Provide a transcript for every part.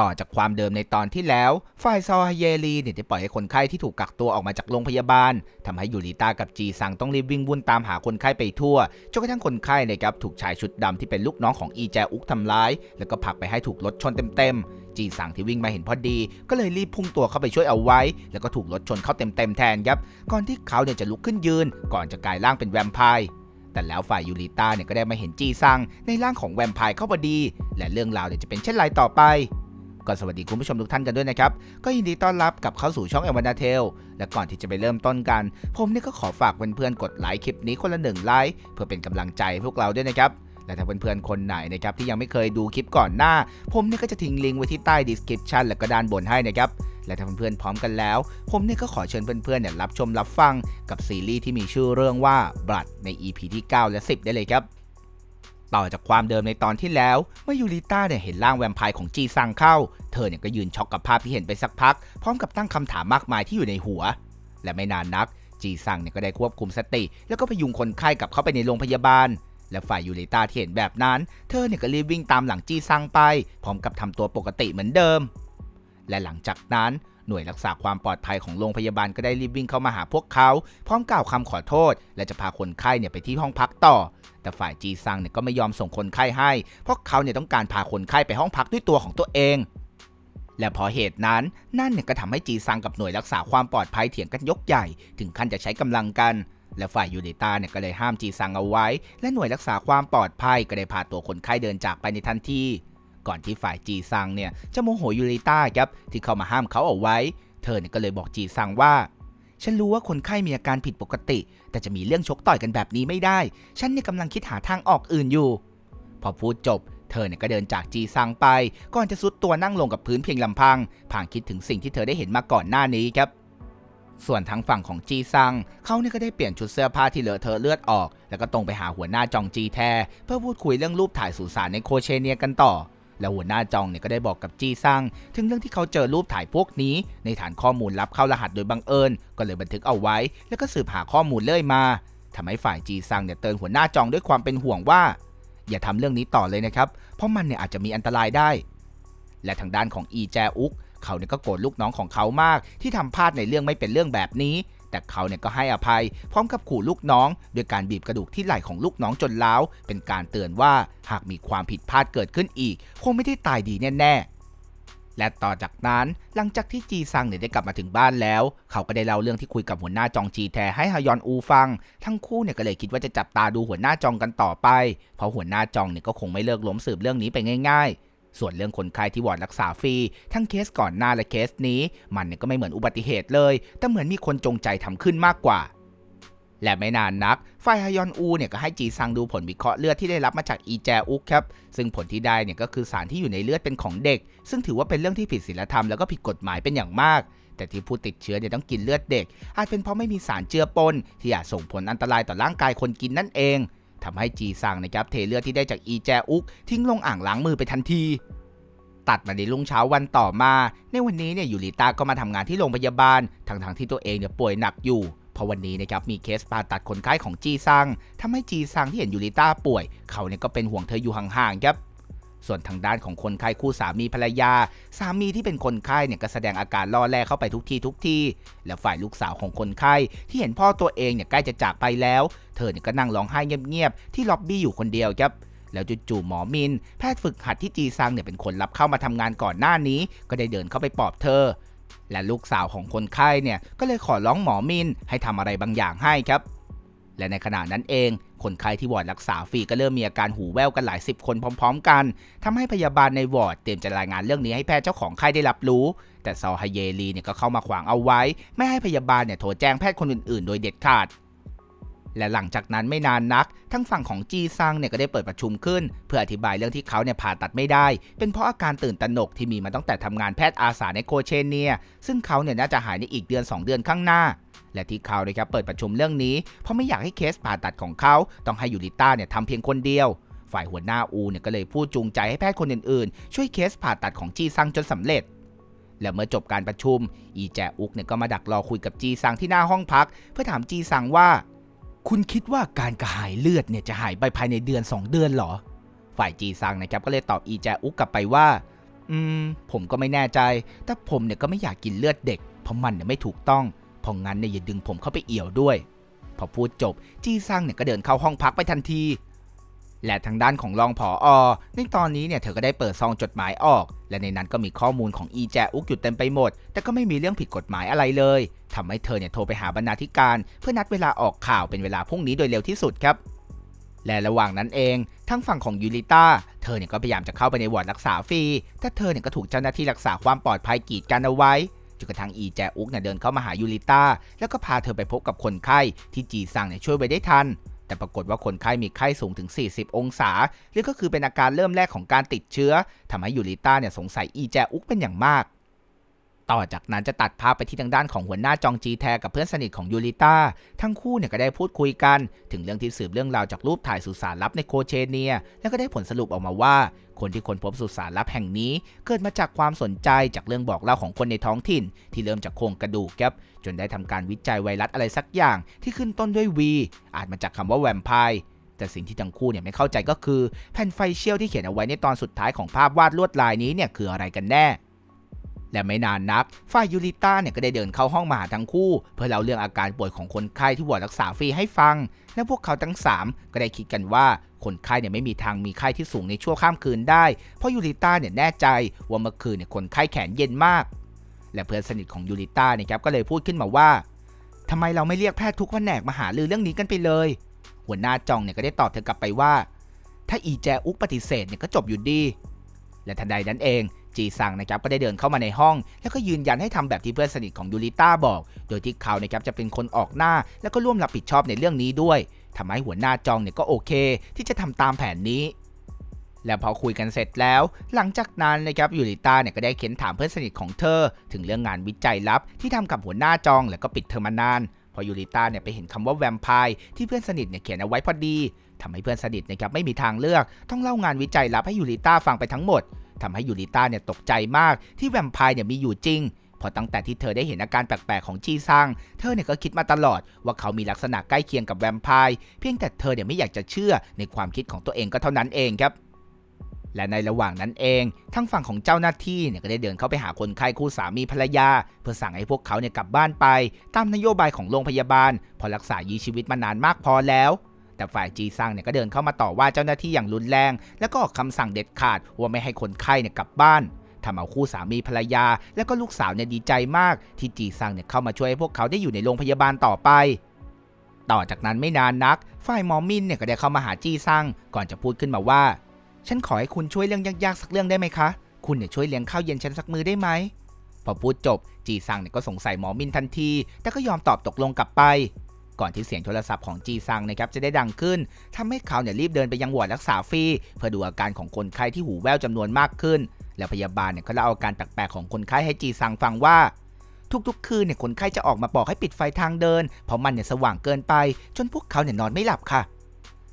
ต่อจากความเดิมในตอนที่แล้ว ฝ่ายซอฮเยลีเนี่ยได้ปล่อยให้คนไข้ที่ถูกกักตัวออกมาจากโรงพยาบาลทำให้ยูริต้ากับจีซังต้องรีบวิ่งวุ่นตามหาคนไข้ไปทั่ว จนกระทั่งคนไข้นะครับถูกชายชุดดำที่เป็นลูกน้องของอีแจอุกทำร้าย แล้วก็ผลักไปให้ถูกรถชนเต็มๆ จีซังที่วิ่งมาเห็นพอดี ก็เลยรีบพุ่งตัวเข้าไปช่วยเอาไว้ แล้วก็ถูกรถชนเข้าเต็มๆแทนครับ ก่อนที่เขาเนี่ยจะลุกขึ้นยืน ก่อนจะกลายร่างเป็นแวมไพร์แต่แล้วฝ่ายยูริต้าเนี่ยก็ได้มาเห็นจีซังในร่างของแวมไพร์เข้าพอดี และเรื่องราวเนี่ยจะเป็นเช่นไรต่อไป ก็สวัสดีคุณผู้ชมทุกท่านกันด้วยนะครับ ก็ยินดีต้อนรับกับเข้าสู่ช่องเอวันาเทล และก่อนที่จะไปเริ่มต้นกัน ผมเนี่ยก็ขอฝากเพื่อนๆกดไลค์คลิปนี้คนละหนึ่งไลค์เพื่อเป็นกำลังใจพวกเราด้วยนะครับและถ้าเพื่อนๆคนไหนนะครับที่ยังไม่เคยดูคลิปก่อนหน้า ผมเนี่ยก็จะทิ้งลิงก์ไว้ที่ใต้ description และก็ด้านบนให้นะครับและถ้าเพื่อนๆพร้อมกันแล้ว ผมเนี่ยก็ขอเชิญเพื่อนๆเนี่ยรับชมรับฟังกับซีรีส์ที่มีชื่อเรื่องว่าบลัดใน EP ที่ 9 และ 10 ได้เลยครับ ต่อจากความเดิมในตอนที่แล้ว เมื่อยูริต้าเนี่ยเห็นร่างแวมไพร์ของจีซังเข้า เธอเนี่ยก็ยืนช็อกกับภาพที่เห็นไปสักพัก พร้อมกับตั้งคำถามมากมายที่อยู่ในหัว และไม่นานนัก จีซังเนี่ยก็ได้ควบคุมสติ แล้วก็พยุงคนไข้กลับเข้าไปในโรงพยาบาล และฝ่ายยูริต้าที่เห็นแบบนั้น เธอเนี่ยก็รีบวิ่งตามหลังจีซังไป พร้อมกับทำตัวปกติเหมือนเดิม และหลังจากนั้น หน่วยรักษาความปลอดภัยของโรงพยาบาลก็ได้รีบวิ่งเข้ามาหาพวกเขา พร้อมกล่าวคำขอโทษ และจะพาคนไข้เนี่ยไปที่ห้องพักต่อ แต่ฝ่ายจีซังเนี่ยก็ไม่ยอมส่งคนไข้ให้ เพราะเขาเนี่ยต้องการพาคนไข้ไปห้องพักด้วยตัวของตัวเองและพอเหตุนั้นนั่นเนี่ยก็ทำให้จีซังกับหน่วยรักษาความปลอดภัยเถียงกันยกใหญ่ ถึงขั้นจะใช้กำลังกัน และฝ่ายยูเดต้าเนี่ยก็เลยห้ามจีซังเอาไว้ และหน่วยรักษาความปลอดภัยก็ได้พาตัวคนไข้เดินจากไปในทันที ก่อนที่ฝ่ายจีซังเนี่ยจะโมโหยูริต้าครับที่เข้ามาห้ามเขาเอาไว้ เธอเนี่ยก็เลยบอกจีซังว่าฉันรู้ว่าคนไข้มีอาการผิดปกติ แต่จะมีเรื่องชกต่อยกันแบบนี้ไม่ได้ ฉันเนี่ยกำลังคิดหาทางออกอื่นอยู่ พอพูดจบ เธอเนี่ยก็เดินจากจีซังไป ก่อนจะซุดตัวนั่งลงกับพื้นเพียงลำพัง ผ่างคิดถึงสิ่งที่เธอได้เห็นมาก่อนหน้านี้ครับ ส่วนทางฝั่งของจีซัง เขาเนี่ยก็ได้เปลี่ยนชุดเสื้อผ้าที่เลอะเทอะเลือดออก แล้วก็ตรงไปหาหัวหน้าจองจีแท เพื่อพูดคุยเรื่องรูปถ่ายสุสานในโคเชเนียกันต่อ แล้วหัวหน้าจองเนี่ยก็ได้บอกกับจีซังถึงเรื่องที่เขาเจอรูปถ่ายพวกนี้ ในฐานข้อมูลลับเข้ารหัสโดยบังเอิญ ก็เลยบันทึกเอาไว้ แล้วก็สืบหาข้อมูลเรื่อยมาทำให้ฝ่ายจีซังเนี่ยเตือนหัวหน้าจองด้วยความเป็นห่วงว่า อย่าทำเรื่องนี้ต่อเลยนะครับ เพราะมันเนี่ยอาจจะมีอันตรายได้ และทางด้านของอีแจอุกเขาเนี่ยก็โกรธลูกน้องของเขามาก ที่ทำพลาดในเรื่องไม่เป็นเรื่องแบบนี้ แต่เขาเนี่ยก็ให้อภัย พร้อมกับขู่ลูกน้องโดยการบีบกระดูกที่ไหล่ของลูกน้องจนร้าว เป็นการเตือนว่าหากมีความผิดพลาดเกิดขึ้นอีก คงไม่ได้ตายดีแน่ๆ และต่อจากนั้นหลังจากที่จีซังเนี่ยได้กลับมาถึงบ้านแล้ว เขาก็ได้เล่าเรื่องที่คุยกับหัวหน้าจองจีแทให้ฮยอนอูฟัง ทั้งคู่เนี่ยก็เลยคิดว่าจะจับตาดูหัวหน้าจองกันต่อไป เพราะหัวหน้าจองเนี่ยก็คงไม่เลิกล้มสืบเรื่องนี้ไปง่าย ๆ ส่วนเรื่องคนไข้ที่วอร์ดรักษาฟรี ทั้งเคสก่อนหน้าและเคสนี้ มันเนี่ยก็ไม่เหมือนอุบัติเหตุเลย แต่เหมือนมีคนจงใจทำขึ้นมากกว่า และไม่นานนักฝ่ายฮยอนอูเนี่ยก็ให้จีซังดูผลวิเคราะห์เลือดที่ได้รับมาจากอีแจอุกครับซึ่งผลที่ได้เนี่ยก็คือสารที่อยู่ในเลือดเป็นของเด็ก ซึ่งถือว่าเป็นเรื่องที่ผิดศีลธรรมแล้วก็ผิดกฎหมายเป็นอย่างมากแต่ที่ผู้ติดเชื้อเนี่ยต้องกินเลือดเด็ก อาจเป็นเพราะไม่มีสารเจือปนที่อาจส่งผลอันตรายต่อร่างกายคนกินนั่นเอง ทำให้จีซังนะครับเทเลือดที่ได้จากอีแจอุกทิ้งลงอ่างล้างมือไปทันทีตัดมาในรุ่งเช้าวันต่อมา ในวันนี้เนี่ยยูริต้าก็มาทำงานที่โรงพยาบาลทั้งๆที่ตัวเองเนี่ยป่วยหนักอยู่เพราะวันนี้นะครับมีเคสผ่าตัดคนไข้ของจีซังทำให้จีซังที่เห็นยูริต้าป่วย เขาเนี่ยก็เป็นห่วงเธออยู่ห่างๆครับ ส่วนทางด้านของคนไข้คู่สามีภรรยา สามีที่เป็นคนไข้เนี่ยก็แสดงอาการล่อแร่เข้าไปทุกทีทุกทีและฝ่ายลูกสาวของคนไข้ที่เห็นพ่อตัวเองเนี่ยใกล้จะจากไปแล้ว เธอเนี่ยก็นั่งร้องไห้เงียบๆที่ล็อบบี้อยู่คนเดียวครับแล้วจู่ๆหมอมิน แพทย์ฝึกหัดที่จีซังเนี่ยเป็นคนรับเข้ามาทำงานก่อนหน้านี้ ก็ได้เดินเข้าไปปลอบเธอ และลูกสาวของคนไข้เนี่ยก็เลยขอร้องหมอมินให้ทำอะไรบางอย่างให้ครับ และในขณะนั้นเอง คนไข้ที่วอร์ดรักษาฟรีก็เริ่มมีอาการหูแว่วกันหลายสิบคนพร้อม ๆ กันทำให้พยาบาลในวอร์ดเตรียมจะรายงานเรื่องนี้ให้แพทย์เจ้าของไข้ได้รับรู้ แต่ซอฮเยลีเนี่ยก็เข้ามาขวางเอาไว้ ไม่ให้พยาบาลเนี่ยโทรแจ้งแพทย์คนอื่นๆ โดยเด็ดขาดและหลังจากนั้นไม่นานนัก ทั้งฝั่งของจีซังเนี่ยก็ได้เปิดประชุมขึ้น เพื่ออธิบายเรื่องที่เขาเนี่ยผ่าตัดไม่ได้ เป็นเพราะอาการตื่นตระหนกที่มีมาตั้งแต่ทำงานแพทย์อาสาในโคเชเนีย ซึ่งเขาเนี่ยน่าจะหายในอีกเดือน 2 เดือนข้างหน้า และที่เขานะครับเปิดประชุมเรื่องนี้ เพราะไม่อยากให้เคสผ่าตัดของเขาต้องให้ยูริต้าเนี่ยทำเพียงคนเดียว ฝ่ายหัวหน้าอูเนี่ยก็เลยพูดจูงใจให้แพทย์คนอื่นๆ ช่วยเคสผ่าตัดของจีซังจนสำเร็จ และเมื่อจบการประชุม อีแจอุกเนี่ยก็มาดักรอคุยกับจีซังที่หน้าห้องพัก เพื่อถามจีซังว่า คุณคิดว่าการกระหายเลือดเนี่ยจะหายไปภายในเดือน 2 เดือนหรอ ฝ่ายจีซังนะครับก็เลยตอบอีแจอุกกลับไปว่า อืม ผมก็ไม่แน่ใจ แต่ผมเนี่ยก็ไม่อยากกินเลือดเด็กเพราะมันเนี่ยไม่ถูกต้อง พราะงั้นเนี่ยอย่าดึงผมเข้าไปเอี่ยวด้วย พอพูดจบจีซังเนี่ยก็เดินเข้าห้องพักไปทันที และทางด้านของรองผออในตอนนี้เนี่ยเธอก็ได้เปิดซองจดหมายออก และในนั้นก็มีข้อมูลของอีแจอุกอยู่เต็มไปหมด แต่ก็ไม่มีเรื่องผิดกฎหมายอะไรเลยทำให้เธอเนี่ยโทรไปหาบรรณาธิการ เพื่อนัดเวลาออกข่าวเป็นเวลาพรุ่งนี้โดยเร็วที่สุดครับและระหว่างนั้นเองทั้งฝั่งของยูริต้าเธอเนี่ยก็พยายามจะเข้าไปในวอร์ดรักษาฟรีแต่เธอเนี่ยก็ถูกเจ้าหน้าที่รักษาความปลอดภัยกีดกันเอาไว้ นกระทั่งอีแจอุกเนี่ยเดินเข้ามาหายูริต้าแล้วก็พาเธอไปพบกับคนไข้ที่จีซังเนี่ยช่วยไว้ได้ทัน แต่ปรากฏว่าคนไข้มีไข้สูงถึง 40 องศาหรือก็คือเป็นอาการเริ่มแรกของการติดเชื้อทำให้ยูริต้าเนี่ยสงสัยอีแจอุกเป็นอย่างมาก ต่อจากนั้นจะตัดภาพไปที่ทางด้านของหัวหน้าจองจีแทกับเพื่อนสนิทของยูริต้าทั้งคู่เนี่ยก็ได้พูดคุยกัน ถึงเรื่องที่สืบเรื่องราวจากรูปถ่ายสุสานลับในโคเชเนีย แล้วก็ได้ผลสรุปออกมาว่า คนที่ค้นพบสุสานลับแห่งนี้ เกิดมาจากความสนใจจากเรื่องบอกเล่าของคนในท้องถิ่น ที่เริ่มจากโครงกระดูกครับจนได้ทำการวิจัยไวรัสอะไรสักอย่างที่ขึ้นต้นด้วย V อาจมาจากคำว่าแวมไพร์แต่สิ่งที่ทั้งคู่เนี่ยไม่เข้าใจก็คือ แผ่นไฟเชียลที่เขียนเอาไว้ในตอนสุดท้ายของภาพวาดลวดลายนี้เนี่ยคืออะไรกันแน่ และไม่นานนักฝ่ายยูริต้าเนี่ยก็ได้เดินเข้าห้องมาหาทั้งคู่ เพื่อเล่าเรื่องอาการป่วยของคนไข้ที่วอร์ดรักษาฟรีให้ฟัง และพวกเขาทั้ง 3 ก็ได้คิดกันว่าคนไข้เนี่ยไม่มีทางมีไข้ที่สูงในชั่วข้ามคืนได้ เพราะยูริต้าเนี่ยแน่ใจว่าเมื่อคืนเนี่ยคนไข้แขนเย็นมาก และเพื่อนสนิทของยูริต้าเนี่ยครับก็เลยพูดขึ้นมาว่าทำไมเราไม่เรียกแพทย์ทุกแผนกมาหาลือเรื่องนี้กันไปเลย หัวหน้าจองเนี่ยก็ได้ตอบเธอกลับไปว่า ถ้าอีแจอุกปฏิเสธเนี่ยก็จบอยู่ดี และทันใดนั้นเอง จีซังนะครับก็ได้เดินเข้ามาในห้อง แล้วก็ยืนยันให้ทำแบบที่เพื่อนสนิทของยูริต้าบอก โดยที่เขานะครับจะเป็นคนออกหน้า แล้วก็ร่วมรับผิดชอบในเรื่องนี้ด้วยทำให้หัวหน้าจองเนี่ยก็โอเค ที่จะทำตามแผนนี้และพอคุยกันเสร็จแล้ว หลังจากนั้นนะครับยูริต้าเนี่ยก็ได้เค้นถามเพื่อนสนิทของเธอ ถึงเรื่องงานวิจัยลับ ที่ทำกับหัวหน้าจองแล้วก็ปิดเทอมานาน พอยูริต้าเนี่ยไปเห็นคำว่าแวมไพร์ที่เพื่อนสนิทเนี่ยเขียนเอาไว้พอดีทำให้เพื่อนสนิทนะครับไม่มีทางเลือก ต้องเล่างานวิจัยลับให้ยูริต้าฟังไปทั้งหมด ทำให้ยูริต้าเนี่ยตกใจมากที่แวมไพร์เนี่ยมีอยู่จริงพอตั้งแต่ที่เธอได้เห็นอาการแปลกๆของจีซัง เธอเนี่ยก็คิดมาตลอดว่าเขามีลักษณะใกล้เคียงกับแวมไพร์เพียงแต่เธอเนี่ยไม่อยากจะเชื่อในความคิดของตัวเองก็เท่านั้นเองครับ และในระหว่างนั้นเองทางฝั่งของเจ้าหน้าที่เนี่ยก็ได้เดินเข้าไปหาคนไข้คู่สามีภรรยา เพื่อสั่งให้พวกเขาเนี่ยกลับบ้านไป ตามนโยบายของโรงพยาบาล พอรักษายื้อชีวิตมานานมากพอแล้ว แต่ฝ่ายจีซังเนี่ยก็เดินเข้ามาต่อว่าเจ้าหน้าที่อย่างรุนแรง แล้วก็ออกคำสั่งเด็ดขาดว่าไม่ให้คนไข้เนี่ยกลับบ้านทำเอาคู่สามีภรรยา และก็ลูกสาวเนี่ยดีใจมาก ที่จีซังเนี่ยเข้ามาช่วยให้พวกเขาได้อยู่ในโรงพยาบาลต่อไป ต่อจากนั้นไม่นานนัก ฝ่ายหมอมินเนี่ยก็ได้เข้ามาหาจีซังก่อนจะพูดขึ้นมาว่า ฉันขอให้คุณช่วยเรื่องยากๆสักเรื่องได้ไหมคะ คุณเนี่ยช่วยเลี้ยงข้าวเย็นฉันสักมือได้ไหมพอพูดจบจีซังเนี่ยก็สงสัยหมอมินทันที แต่ก็ยอมตอบตกลงกลับไป ก่อนที่เสียงโทรศัพท์ของจีซังนะครับจะได้ดังขึ้นทำให้เขาเนี่ยรีบเดินไปยังวอร์ดรักษาฟรีเพื่อดูอาการของคนไข้ที่หูแว่วจำนวนมากขึ้น แล้วพยาบาลเนี่ยก็เล่าอาการแปลกๆของคนไข้ให้จีซังฟังว่า ทุกๆ คืนเนี่ยคนไข้จะออกมาบอกให้ปิดไฟทางเดิน เพราะมันเนี่ยสว่างเกินไป จนพวกเขาเนี่ยนอนไม่หลับค่ะ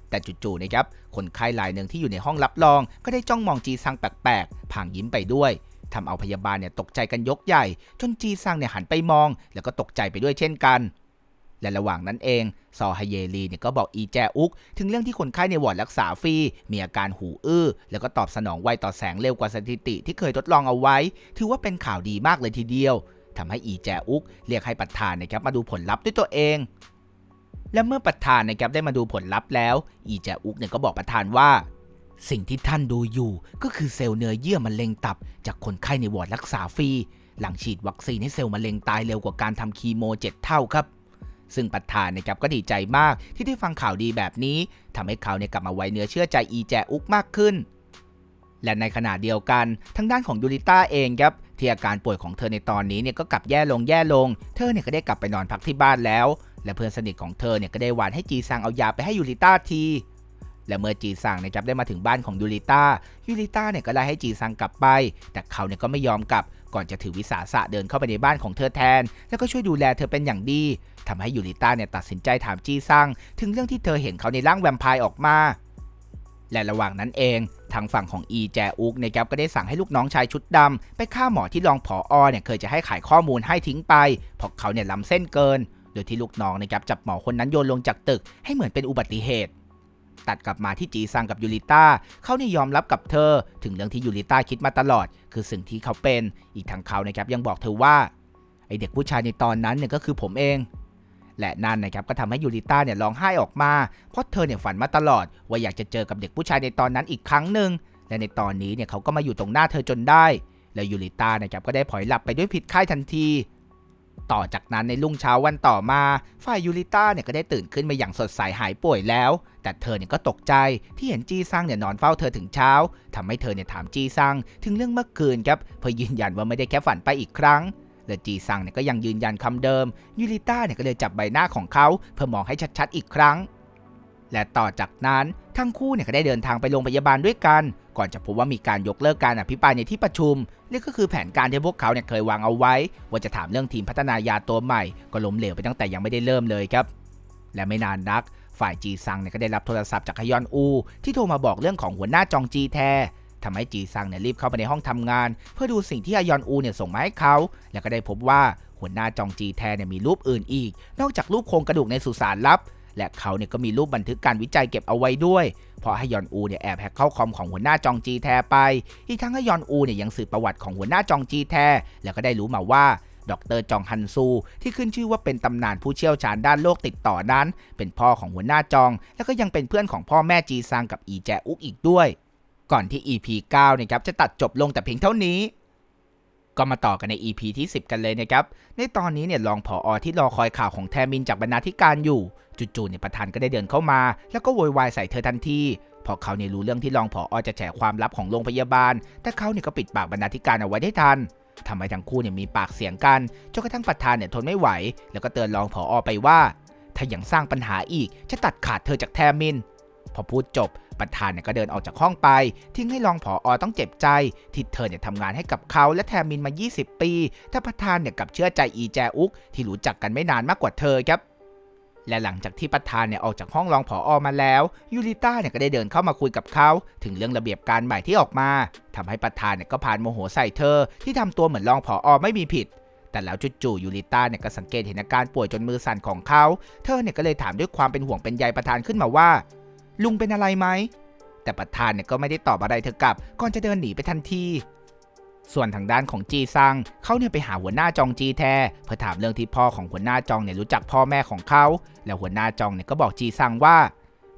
แต่จู่ๆนะครับ คนไข้รายหนึ่งที่อยู่ในห้องรับรอง ก็ได้จ้องมองจีซังแปลกๆผางยิ้มไปด้วยทำเอาพยาบาลเนี่ยตกใจกันยกใหญ่ จนจีซังเนี่ยหันไปมอง แล้วก็ตกใจไปด้วยเช่นกัน และระหว่างนั้นเอง ซอฮเยลีเนี่ยก็บอกอีแจอุก ถึงเรื่องที่คนไข้ในวอร์ดรักษาฟรี มีอาการหูอื้อ แล้วก็ตอบสนองไวต่อแสงเร็วกว่าสถิติที่เคยทดลองเอาไว้ ถือว่าเป็นข่าวดีมากเลยทีเดียวทำให้อีแจอุกเรียกให้ประธานนะครับมาดูผลลัพธ์ด้วยตัวเองและเมื่อประธานนะครับได้มาดูผลลัพธ์แล้ว อีแจอุกเนี่ยก็บอกประธานว่า สิ่งที่ท่านดูอยู่ก็คือเซลล์เนื้อเยื่อมะเร็งตับ จากคนไข้ในวอร์ดรักษาฟรี หลังฉีดวัคซีนให้เซลล์มะเร็งตายเร็วกว่าการทำคีโมเจ็ดเท่าครับ ซึ่งประธานนะครับก็ดีใจมากที่ได้ฟังข่าวดีแบบนี้ทำให้เขาเนี่ยกลับมาไว้เนื้อเชื่อใจอีแจอุกมากขึ้น และในขณะเดียวกันทางด้านของยูริต้าเองครับที่อาการป่วยของเธอในตอนนี้เนี่ยก็กลับแย่ลงแย่ลง เธอเนี่ยก็ได้กลับไปนอนพักที่บ้านแล้ว และเพื่อนสนิทของเธอเนี่ยก็ได้หวานให้จีซังเอายาไปให้ยูริต้าทีและเมื่อจีซังนะครับได้มาถึงบ้านของยูริต้ายูริต้าเนี่ยก็ได้ให้จีซังกลับไป แต่เขาเนี่ยก็ไม่ยอมกลับ ก่อนจะถือวิสาสะเดินเข้าไปในบ้านของเธอแทน แล้วก็ช่วยดูแลเธอเป็นอย่างดี ทำให้ยูริต้าเนี่ยตัดสินใจถามจีซังถึงเรื่องที่เธอเห็นเขาในร่างแวมไพร์ออกมา และระหว่างนั้นเอง ทางฝั่งของอีแจอุกนะครับก็ได้สั่งให้ลูกน้องชายชุดดำไปฆ่าหมอที่รองผออเนี่ยเคยจะให้ขายข้อมูลให้ทิ้งไปเพราะเขาเนี่ยล้ำเส้นเกิน โดยที่ลูกน้องนะครับจับหมอคนนั้นโยนลงจากตึก ให้เหมือนเป็นอุบัติเหตุตัดกลับมาที่จีซังกับยูริต้าเขาเนี่ยยอมรับกับเธอ ถึงเรื่องที่ยูริต้าคิดมาตลอด คือสิ่งที่เขาเป็น อีกทางเขานะครับยังบอกเธอว่าไอเด็กผู้ชายในตอนนั้นเนี่ยก็คือผมเอง และนั่นนะครับก็ทำให้ยูริต้าเนี่ยร้องไห้ออกมา เพราะเธอเนี่ยฝันมาตลอด ว่าอยากจะเจอกับเด็กผู้ชายในตอนนั้นอีกครั้งหนึ่งและในตอนนี้เนี่ยเขาก็มาอยู่ตรงหน้าเธอจนได้ แล้วยูริต้านะครับก็ได้ผลอยหลับไปด้วยผิดค่ายทันที ต่อจากนั้นในรุ่งเช้าวันต่อมา ฝ่ายยูริต้าเนี่ยก็ได้ตื่นขึ้นมาอย่างสดใสหายป่วยแล้ว แต่เธอเนี่ยก็ตกใจที่เห็นจีซังเนี่ยนอนเฝ้าเธอถึงเช้าทำให้เธอเนี่ยถามจีซังถึงเรื่องเมื่อคืนครับเพื่อยืนยันว่าไม่ได้แค่ฝันไปอีกครั้ง และจีซังเนี่ยก็ยังยืนยันคำเดิม ยูริต้าเนี่ยก็เลยจับใบหน้าของเขาเพื่อมองให้ชัดๆอีกครั้ง และต่อจากนั้นทั้งคู่เนี่ยก็ได้เดินทางไปโรงพยาบาลด้วยกัน ก่อนจะพบว่ามีการยกเลิกการอภิปรายในที่ประชุมนี่ก็คือแผนการที่พวกเขาเนี่ยเคยวางเอาไว้ ว่าจะถามเรื่องทีมพัฒนายาตัวใหม่ ก็ล้มเหลวไปตั้งแต่ยังไม่ได้เริ่มเลยครับ และไม่นานนักฝ่ายจีซังเนี่ยก็ได้รับโทรศัพท์จากฮยอนอู ที่โทรมาบอกเรื่องของหัวหน้าจองจีแท ทำให้จีซังเนี่ยรีบเข้าไปในห้องทำงาน เพื่อดูสิ่งที่ฮยอนอูเนี่ยส่งมาให้เขา แล้วก็ได้พบว่าหัวหน้าจองจีแทเนี่ยมีรูปอื่นอีก นอกจากรูปโครงกระดูกในสุสานลับ และเขาเนี่ยก็มีรูปบันทึกการวิจัยเก็บเอาไว้ด้วย เพราะให้ฮยอนอูเนี่ยแอบแฮกเข้าคอมของหัวหน้าจองจีแทไป อีกทั้งให้ฮยอนอูเนี่ยยังสืบประวัติของหัวหน้าจองจีแท แล้วก็ได้รู้มาว่าดรจองฮันซู ที่ขึ้นชื่อว่าเป็นตำนานผู้เชี่ยวชาญด้านโรคติดต่อนั้น เป็นพ่อของหัวหน้าจอง แล้วก็ยังเป็นเพื่อนของพ่อแม่จีซังกับอีแจอุกอีกด้วย ก่อนที่ EP 9นะครับจะตัดจบลงแต่เพียงเท่านี้ ก็มาต่อกันใน EP ที่ 10 กันเลยนะครับ ในตอนนี้เนี่ยรองผออที่รอคอยข่าวของแทมินจากบรรณาธิการอยู่ จู่ๆเนี่ยประธานก็ได้เดินเข้ามา แล้วก็โวยวายใส่เธอทันทีเพราะเขาเนี่ยรู้เรื่องที่รองผออจะแฉความลับของโรงพยาบาล แต่เขาเนี่ยก็ปิดปากบรรณาธิการเอาไว้ได้ทันทำให้ทั้งคู่เนี่ยมีปากเสียงกันจนกระทั่งประธานเนี่ยทนไม่ไหว แล้วก็เตือนรองผออไปว่า ถ้ายังสร้างปัญหาอีกจะตัดขาดเธอจากแทมิน พอพูดจบ ประธานเนี่ยก็เดินออกจากห้องไป ทิ้งให้รองผออต้องเจ็บใจ ที่เธอเนี่ยทำงานให้กับเขาและแทมินมา 20 ปีแต่ประธานเนี่ยกับเชื่อใจอีแจอุกที่รู้จักกันไม่นานมากกว่าเธอครับและหลังจากที่ประธานเนี่ยออกจากห้องรองผออมาแล้วยูริต้าเนี่ยก็ได้เดินเข้ามาคุยกับเขาถึงเรื่องระเบียบการใหม่ที่ออกมาทำให้ประธานเนี่ยก็ผ่านโมโหใส่เธอ ที่ทำตัวเหมือนรองผออไม่มีผิด แต่แล้วจู่ๆยูริต้าเนี่ยก็สังเกตเห็นอาการป่วยจนมือสั่นของเขา เธอเนี่ยก็เลยถามด้วยความเป็นห่วงเป็นใยประธานขึ้นมาว่า ลุงเป็นอะไรไหม แต่ประธานเนี่ยก็ไม่ได้ตอบอะไรเธอกลับ ก่อนจะเดินหนีไปทันที ส่วนทางด้านของจีซังเขาเนี่ยไปหาหัวหน้าจองจีแทเพื่อถามเรื่องที่พ่อของหัวหน้าจองเนี่ยรู้จักพ่อแม่ของเขา แล้วหัวหน้าจองเนี่ยก็บอกจีซังว่า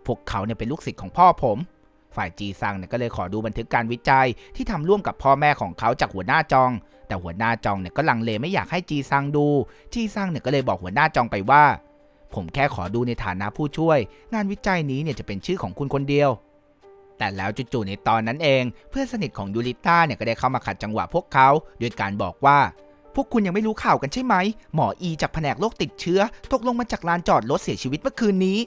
พวกเขาเนี่ยเป็นลูกศิษย์ของพ่อผม ฝ่ายจีซังเนี่ยก็เลยขอดูบันทึกการวิจัยที่ทำร่วมกับพ่อแม่ของเขาจากหัวหน้าจอง แต่หัวหน้าจองเนี่ยก็ลังเลไม่อยากให้จีซังดู จีซังเนี่ยก็เลยบอกหัวหน้าจองไปว่า ผมแค่ขอดูในฐานะผู้ช่วย งานวิจัยนี้เนี่ยจะเป็นชื่อของคุณคนเดียว แต่แล้วจู่ๆในตอนนั้นเอง เพื่อนสนิทของยูริต้าเนี่ยก็ได้เข้ามาขัดจังหวะพวกเขาด้วยการบอกว่า พวกคุณยังไม่รู้ข่าวกันใช่ไหม หมออีจากแผนกโรคติดเชื้อ ตกลงมาจากลานจอดรถเสียชีวิตเมื่อคืนนี้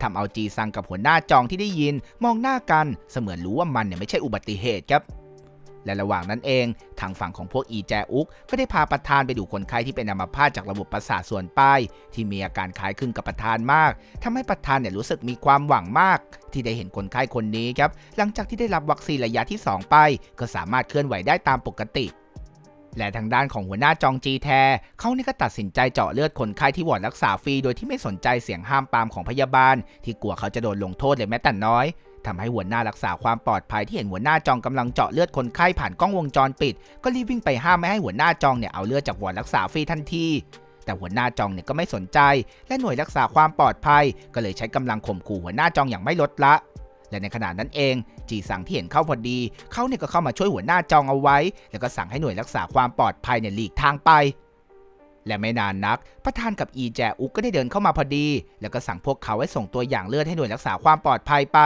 ทำเอาจีซังกับหัวหน้าจองที่ได้ยิน มองหน้ากันเสมือนรู้ว่ามันเนี่ยไม่ใช่อุบัติเหตุครับ และระหว่างนั้นเอง ทางฝั่งของพวกอีแจอุกก็ได้พาประธานไปดูคนไข้ที่เป็นอัมพาตจากระบบประสาทส่วนป้ายที่มีอาการคล้ายคลึงกับประธานมากทำให้ประธานเนี่ยรู้สึกมีความหวังมาก ที่ได้เห็นคนไข้คนนี้ครับหลังจากที่ได้รับวัคซีนระยะที่ 2 ไป ก็สามารถเคลื่อนไหวได้ตามปกติและทางด้านของหัวหน้าจองจีแท เขานี่ก็ตัดสินใจเจาะเลือดคนไข้ที่วอร์ดรักษาฟรี โดยที่ไม่สนใจเสียงห้ามปามของพยาบาล ที่กลัวเขาจะโดนลงโทษเลยแม้แต่น้อย ทำให้หัวหน้ารักษาความปลอดภัยที่เห็นหัวหน้าจองกำลังเจาะเลือดคนไข้ผ่านกล้องวงจรปิด ก็รีบวิ่งไปห้ามไม่ให้หัวหน้าจองเนี่ยเอาเลือดจากวอร์ดรักษาฟรีทันทีแต่หัวหน้าจองเนี่ยก็ไม่สนใจ และหน่วยรักษาความปลอดภัย ก็เลยใช้กำลังข่มขู่หัวหน้าจองอย่างไม่ลดละ และในขณะนั้นเอง จีสั่งที่เห็นเข้าพอดี เขาเนี่ยก็เข้ามาช่วยหัวหน้าจองเอาไว้ แล้วก็สั่งให้หน่วยรักษาความปลอดภัยเนี่ยหลีกทางไป และไม่นานนัก ประธานกับอีแจอุกก็ได้เดินเข้ามาพอดี แล้วก็สั่งพวกเขาให้ส่งตัวอย่างเลือดให้หน่วยรักษาความปลอดภัยไป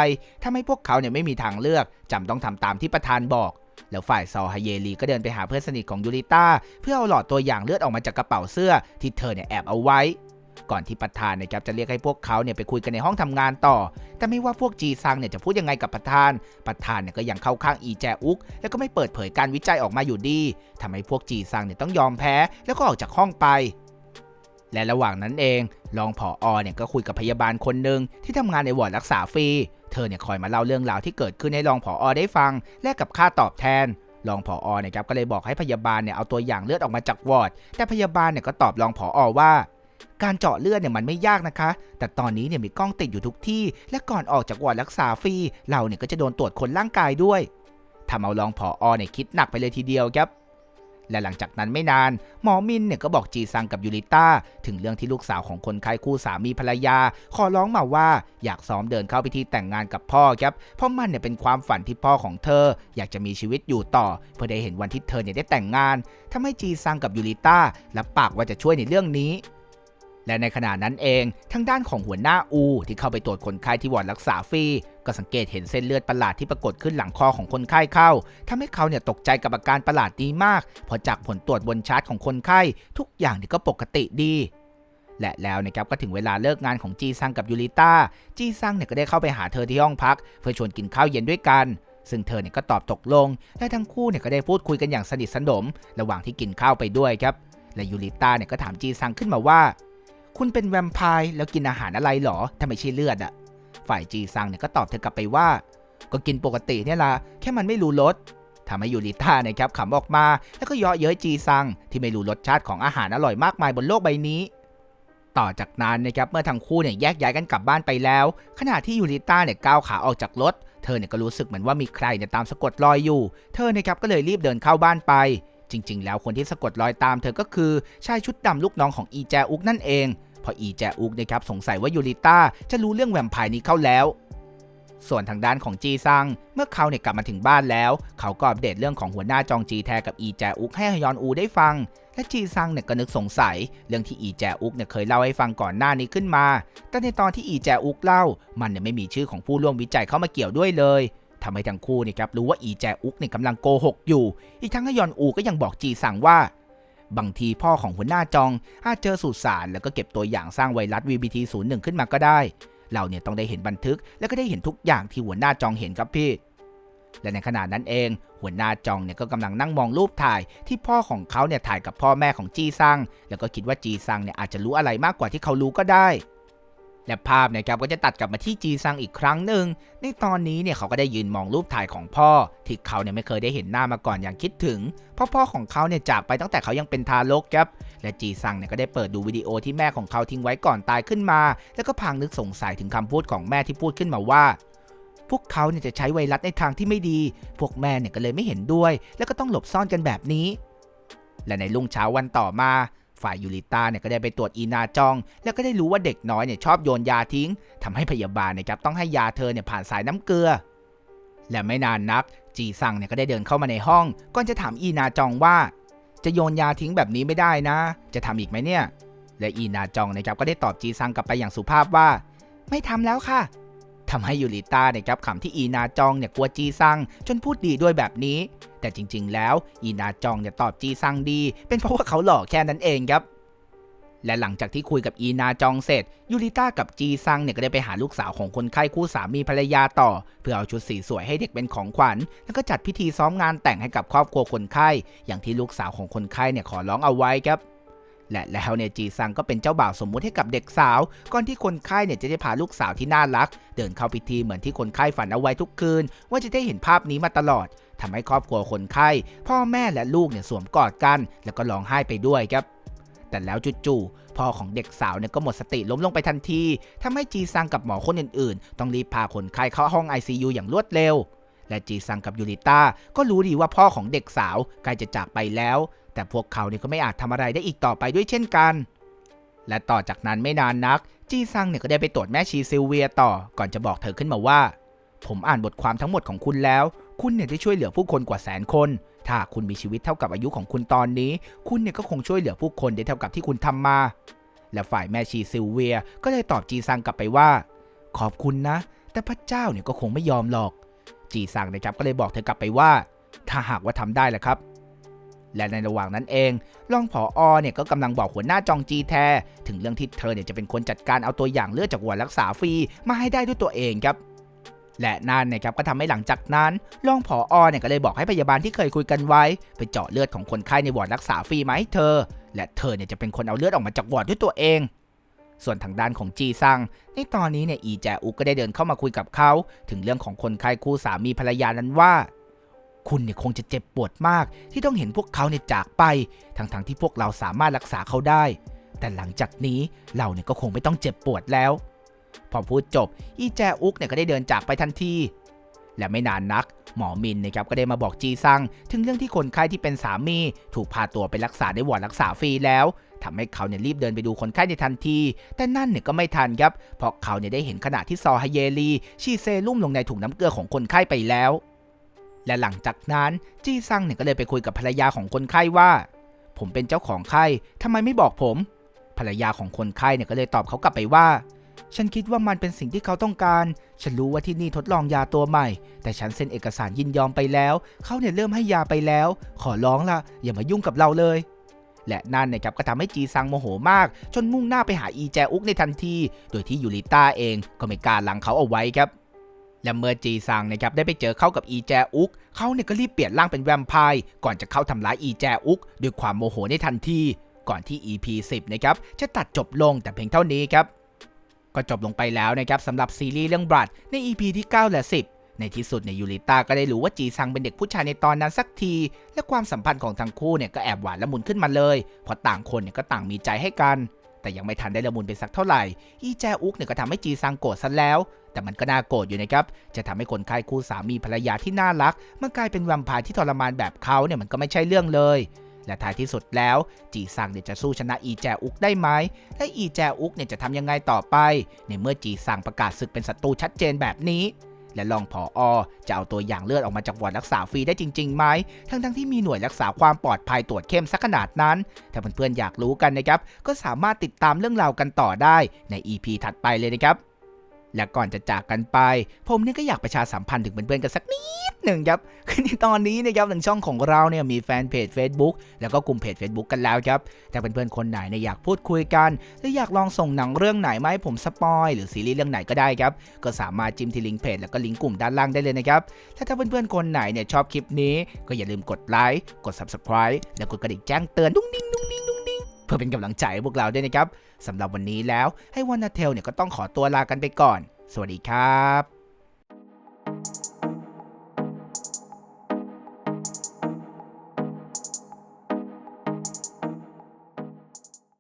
ทำให้พวกเขาเนี่ยไม่มีทางเลือกจำต้องทำตามที่ประธานบอกแล้วฝ่ายซอฮาเยลีก็เดินไปหาเพื่อนสนิทของยูริต้าเพื่อเอาหลอดตัวอย่างเลือดออกมาจากกระเป๋าเสื้อที่เธอเนี่ยแอบเอาไว้ ก่อนที่ประธานนะครับจะเรียกให้พวกเขาเนี่ยไปคุยกันในห้องทำงานต่อ แต่ไม่ว่าพวกจีซังเนี่ยจะพูดยังไงกับประธาน ประธานเนี่ยก็ยังเข้าข้างอีแจอุก แล้วก็ไม่เปิดเผยการวิจัยออกมาอยู่ดีทำให้พวกจีซังเนี่ยต้องยอมแพ้ แล้วก็ออกจากห้องไป และระหว่างนั้นเองรองผออเนี่ยก็คุยกับพยาบาลคนหนึ่งที่ทำงานในวอร์ดรักษาฟรี เธอเนี่ยคอยมาเล่าเรื่องราวที่เกิดขึ้นให้รองผออได้ฟัง แลกกับค่าตอบแทนรองผออเนี่ยครับก็เลยบอกให้พยาบาลเนี่ยเอาตัวอย่างเลือดออกมาจากวอร์ด แต่พยาบาลเนี่ยก็ตอบรองผออว่า การเจาะเลือดเนี่ยมันไม่ยากนะคะ แต่ตอนนี้เนี่ยมีกล้องติดอยู่ทุกที่ และก่อนออกจากวอร์ดรักษาฟรี เราเนี่ยก็จะโดนตรวจคนร่างกายด้วยทำเอารองผออเนี่ยคิดหนักไปเลยทีเดียวครับ และหลังจากนั้นไม่นาน หมอมินเนี่ยก็บอกจีซังกับยูริต้าถึงเรื่องที่ลูกสาวของคนไข้คู่สามีภรรยา ขอร้องมาว่าอยากซ้อมเดินเข้าพิธีแต่งงานกับพ่อครับ เพราะมันเนี่ยเป็นความฝันที่พ่อของเธอ อยากจะมีชีวิตอยู่ต่อ เพื่อได้เห็นวันที่เธอเนี่ยได้แต่งงานทำให้จีซังกับยูริต้ารับปากว่าจะช่วยในเรื่องนี้ และในขณะนั้นเองทางด้านของหัวหน้าอูที่เข้าไปตรวจคนไข้ที่วอร์ดรักษาฟรีก็สังเกตเห็นเส้นเลือดประหลาดที่ปรากฏขึ้นหลังคอของคนไข้เข้าทำให้เขาเนี่ยตกใจกับอาการประหลาดนี้มากเพราะจากผลตรวจบนชาร์ตของคนไข้ ทุกอย่างเนี่ยก็ปกติดีและแล้วนะครับก็ถึงเวลาเลิกงานของจีซังกับยูริต้า จีซังเนี่ยก็ได้เข้าไปหาเธอที่ห้องพัก เพื่อชวนกินข้าวเย็นด้วยกัน ซึ่งเธอเนี่ยก็ตอบตกลง และทั้งคู่เนี่ยก็ได้พูดคุยกันอย่างสนิทสนม ระหว่างที่กินข้าวไปด้วยครับ และยูริต้าเนี่ยก็ถามจีซังขึ้นมาว่า คุณเป็นแวมไพร์แล้วกินอาหารอะไรหรอถ้าไม่ใช่เลือดอะฝ่ายจีซังเนี่ยก็ตอบเธอกลับไปว่า ก็กินปกติเนี่ยละแค่มันไม่รู้รสทำให้ยูริต้าเนี่ยครับขำออกมา แล้วก็เยาะเย้ยจีซัง ที่ไม่รู้รสชาติของอาหารอร่อยมากมายบนโลกใบนี้ ต่อจากนั้นนะครับเมื่อทั้งคู่เนี่ยแยกย้ายกันกลับบ้านไปแล้ว ขณะที่ยูริต้าเนี่ยก้าวขาออกจากรถ เธอเนี่ยก็รู้สึกเหมือนว่ามีใครเนี่ยตามสะกดรอยอยู่ เธอเนี่ยครับก็เลยรีบเดินเข้าบ้านไป จริง ๆ แล้วคนที่สะกดรอยตาม เธอก็คือชายชุดดำลูกน้องของอีแจอุกนั่นเอง พออีแจอุกนะครับสงสัยว่ายูริต้าจะรู้เรื่องแวมไพร์นี้เข้าแล้ว ส่วนทางด้านของจีซัง เมื่อเขาเนี่ยกลับมาถึงบ้านแล้ว เขาก็อัปเดตเรื่องของหัวหน้าจองจีแทกับอีแจอุกให้ฮยอนอูได้ฟัง และจีซังเนี่ยก็นึกสงสัย เรื่องที่อีแจอุกเนี่ยเคยเล่าให้ฟังก่อนหน้านี้ขึ้นมา แต่ในตอนที่อีแจอุกเล่า มันเนี่ยไม่มีชื่อของผู้ร่วมวิจัยเข้ามาเกี่ยวด้วยเลยทำให้ทั้งคู่เนี่ยครับรู้ว่าอีแจอุกเนี่ยกำลังโกหกอยู่ อีกทั้งฮยอนอูก็ยังบอกจีซังว่า บางทีพ่อของหัวหน้าจองอาจเจอสูตรสารแล้วก็เก็บตัวอย่างสร้างไวรัส VBT01 ขึ้นมาก็ได้ เราเนี่ยต้องได้เห็นบันทึกแล้วก็ได้เห็นทุกอย่างที่หัวหน้าจองเห็นครับพี่และในขณะนั้นเอง หัวหน้าจองเนี่ยก็กำลังนั่งมองรูปถ่ายที่พ่อของเขาเนี่ยถ่ายกับพ่อแม่ของจีซังแล้วก็คิดว่าจีซังเนี่ยอาจจะรู้อะไรมากกว่าที่เขารู้ก็ได้ และภาพนะครับก็จะตัดกลับมาที่จีซังอีกครั้งหนึ่ง ในตอนนี้เนี่ยเขาก็ได้ยืนมองรูปถ่ายของพ่อ ที่เขาเนี่ยไม่เคยได้เห็นหน้ามาก่อนอย่างคิดถึง เพราะพ่อของเขาเนี่ยจากไปตั้งแต่เขายังเป็นทารกครับ และจีซังเนี่ยก็ได้เปิดดูวิดีโอที่แม่ของเขาทิ้งไว้ก่อนตายขึ้นมา แล้วก็พลางนึกสงสัยถึงคำพูดของแม่ที่พูดขึ้นมาว่าพวกเขาเนี่ยจะใช้ไวรัสในทางที่ไม่ดี พวกแม่เนี่ยก็เลยไม่เห็นด้วย แล้วก็ต้องหลบซ่อนกันแบบนี้ และในรุ่งเช้าวันต่อมา ฝ่ายยูริต้าเนี่ยก็ได้ไปตรวจอีนาจอง แล้วก็ได้รู้ว่าเด็กน้อยเนี่ยชอบโยนยาทิ้งทำให้พยาบาลเนะครับต้องให้ยาเธอเนี่ยผ่านสายน้ำเกลือ และไม่นานนัก จีซังเนี่ยก็ได้เดินเข้ามาในห้องก่อนจะถามอีนาจองว่า จะโยนยาทิ้งแบบนี้ไม่ได้นะ จะทำอีกไหมเนี่ย และอีนาจองนะครับก็ได้ตอบจีซังกลับไปอย่างสุภาพว่า ไม่ทำแล้วค่ะ ทำให้ยูริต้าเนี่ยครับขำที่อีนาจองเนี่ยกลัวจีซัง จนพูดดีด้วยแบบนี้ แต่จริง ๆ แล้วอีนาจองเนี่ยตอบจีซังดี เป็นเพราะว่าเขาหล่อแค่นั้นเองครับและหลังจากที่คุยกับอีนาจองเสร็จ ยูริต้ากับจีซังเนี่ยก็ได้ไปหาลูกสาวของคนไข้คู่สามีภรรยาต่อ เพื่อเอาชุดสีสวยให้เด็กเป็นของขวัญ แล้วก็จัดพิธีซ้อมงานแต่งให้กับครอบครัวคนไข้ อย่างที่ลูกสาวของคนไข้เนี่ยขอร้องเอาไว้ครับ และแล้วเนี่ยจีซังก็เป็นเจ้าบ่าวสมมุติให้กับเด็กสาว ก่อนที่คนไข้เนี่ยจะได้พาลูกสาวที่น่ารัก เดินเข้าพิธีเหมือนที่คนไข้ฝันเอาไว้ทุกคืน ว่าจะได้เห็นภาพนี้มาตลอดทำให้ครอบครัวคนไข้ พ่อแม่และลูกเนี่ยสวมกอดกัน แล้วก็ร้องไห้ไปด้วยครับ แต่แล้วจู่ๆพ่อของเด็กสาวเนี่ยก็หมดสติล้มลงไปทันทีทำให้จีซังกับหมอคนอื่นๆ ต้องรีบพาคนไข้เข้าห้อง ICU อย่างรวดเร็วและจีซังกับยูริต้าก็รู้ดีว่าพ่อของเด็กสาวใกล้จะจากไปแล้ว แต่พวกเขาเนี่ยก็ไม่อาจทำอะไรได้อีกต่อไปด้วยเช่นกัน และต่อจากนั้นไม่นานนัก จีซังเนี่ยก็ได้ไปตรวจแม่ชีซิลเวียต่อ ก่อนจะบอกเธอขึ้นมาว่า ผมอ่านบทความทั้งหมดของคุณแล้ว คุณเนี่ยได้ช่วยเหลือผู้คนกว่าแสนคน ถ้าคุณมีชีวิตเท่ากับอายุของคุณตอนนี้ คุณเนี่ยก็คงช่วยเหลือผู้คนได้เท่ากับที่คุณทำมา และฝ่ายแม่ชีซิลเวีย ก็เลยตอบจีซังกลับไปว่า ขอบคุณนะ แต่พระเจ้าเนี่ยก็คงไม่ยอมหรอก จีซังนะครับก็เลยบอกเธอกลับไปว่า ถ้าหากว่าทำได้แหละครับ และในระหว่างนั้นเองรองผออเนี่ยก็กำลังบอกหัวหน้าจองจีแท ถึงเรื่องที่เธอเนี่ยจะเป็นคนจัดการเอาตัวอย่างเลือดจากวอร์ดรักษาฟรีมาให้ได้ด้วยตัวเองครับและนั่นนะครับก็ทำให้หลังจากนั้นรองผออเนี่ยก็เลยบอกให้พยาบาลที่เคยคุยกันไว้ ไปเจาะเลือดของคนไข้ในวอร์ดรักษาฟรีมาให้เธอ และเธอเนี่ยจะเป็นคนเอาเลือดออกมาจากวอร์ดด้วยตัวเอง ส่วนทางด้านของจีซังในตอนนี้เนี่ยอีแจอุกก็ได้เดินเข้ามาคุยกับเขา ถึงเรื่องของคนไข้คู่สามีภรรยานั้นว่า คุณเนี่ยคงจะเจ็บปวดมาก ที่ต้องเห็นพวกเขาเนี่ยจากไป ทั้งๆที่พวกเราสามารถรักษาเขาได้ แต่หลังจากนี้เราเนี่ยก็คงไม่ต้องเจ็บปวดแล้ว พอพูดจบ อีแจอุกเนี่ยก็ได้เดินจากไปทันที และไม่นานนัก หมอมินนะครับก็ได้มาบอกจีซัง ถึงเรื่องที่คนไข้ที่เป็นสามีถูกพาตัวไปรักษาในวอร์ดรักษาฟรีแล้วทำให้เขาเนี่ยรีบเดินไปดูคนไข้ในทันที แต่นั่นเนี่ยก็ไม่ทันครับ เพราะเขาเนี่ยได้เห็นขณะที่ซอฮเยลี ชีเซรุ่มลงในถุงน้ำเกลือของคนไข้ไปแล้ว และหลังจากนั้นจีซังเนี่ยก็เลยไปคุยกับภรรยาของคนไข้ว่า ผมเป็นเจ้าของไข้ทำไมไม่บอกผม ภรรยาของคนไข้เนี่ยก็เลยตอบเขากลับไปว่า ฉันคิดว่ามันเป็นสิ่งที่เขาต้องการ ฉันรู้ว่าที่นี่ทดลองยาตัวใหม่ แต่ฉันเซ็นเอกสารยินยอมไปแล้ว เขาเนี่ยเริ่มให้ยาไปแล้ว ขอร้องละอย่ามายุ่งกับเราเลย และนั่นนะครับก็ทำให้จีซังโมโหมาก จนมุ่งหน้าไปหาอีแจอุกในทันที โดยที่ยูริต้าเองก็ไม่กล้าลังเขาเอาไว้ครับ และเมื่อจีซังนะครับได้ไปเจอเข้ากับอีแจอุกเขาเนี่ยก็รีบเปลี่ยนร่างเป็นแวมไพร์ก่อนจะเข้าทำร้ายอีแจอุกด้วยความโมโหในทันทีก่อนที่ EP 10นะครับจะตัดจบลงแต่เพียงเท่านี้ครับก็จบลงไปแล้วนะครับสำหรับซีรีส์เรื่องบรัดใน EP ที่ 9 และ 10 ในที่สุดในยยูริต้าก็ได้รู้ว่าจีซังเป็นเด็กผู้ชายในตอนนั้นสักที และความสัมพันธ์ของทั้งคู่เนี่ยก็แอบหวานละมุนขึ้นมาเลยเพราะต่างคนเนี่ยก็ต่างมีใจให้กัน แต่ยังไม่ทันได้ละมุนไปสักเท่าไหร่ อีแจอุกเนี่ยก็ทำให้จีซังโกรธซะแล้ว แต่มันก็น่าโกรธอยู่นะครับ จะทำให้คนไข้คู่สามีภรรยาที่น่ารักมากลายเป็นแวมไพร์ที่ทรมานแบบเขาเนี่ยมันก็ไม่ใช่เรื่องเลย และท้ายที่สุดแล้ว จีซังเนี่ยจะสู้ชนะอีแจอุกได้ไหม และอีแจอุกเนี่ยจะทำยังไงต่อไป ในเมื่อจีซังประกาศศึกเป็นศัตรูชัดเจนแบบนี้ และรองผออจะเอาตัวอย่างเลือดออกมาจากวอร์ดรักษาฟรีได้จริงๆไหมทั้งๆที่มีหน่วยรักษาความปลอดภัยตรวจเข้มสักขนาดนั้น ถ้าเพื่อนๆอยากรู้กันนะครับ ก็สามารถติดตามเรื่องราวกันต่อได้ใน EP ถัดไปเลยนะครับ และก่อนจะจากกันไป ผมเนี่ยก็อยากประชาสัมพันธ์ถึงเพื่อนๆกันสักนิดหนึ่งครับคือในตอนนี้นะครับหนึ่งช่องของเราเนี่ยมีแฟนเพจ Facebook แล้วก็กลุ่มเพจ Facebook กันแล้วครับ แต่เพื่อนๆคนไหนเนี่ยอยากพูดคุยกัน หรืออยากลองส่งหนังเรื่องไหนมาให้ผมสปอยหรือซีรีส์เรื่องไหนก็ได้ครับ ก็สามารถจิ้มที่ลิงก์เพจแล้วก็ลิงก์กลุ่มด้านล่างได้เลยนะครับและถ้าเพื่อนๆคนไหนเนี่ยชอบคลิปนี้ ก็อย่าลืมกดไลค์กด Subscribe แล้วกดกระดิ่งแจ้งเตือนดุ้งดิ้งดุ้งดิ้งดุ้งดิ้ง เพื่อเป็นกำลังใจให้พวกเราด้วยนะครับสำหรับวันนี้แล้วให้วันนาเทลเนี่ยก็ต้องขอตัวลากันไปก่อน สวัสดีครับ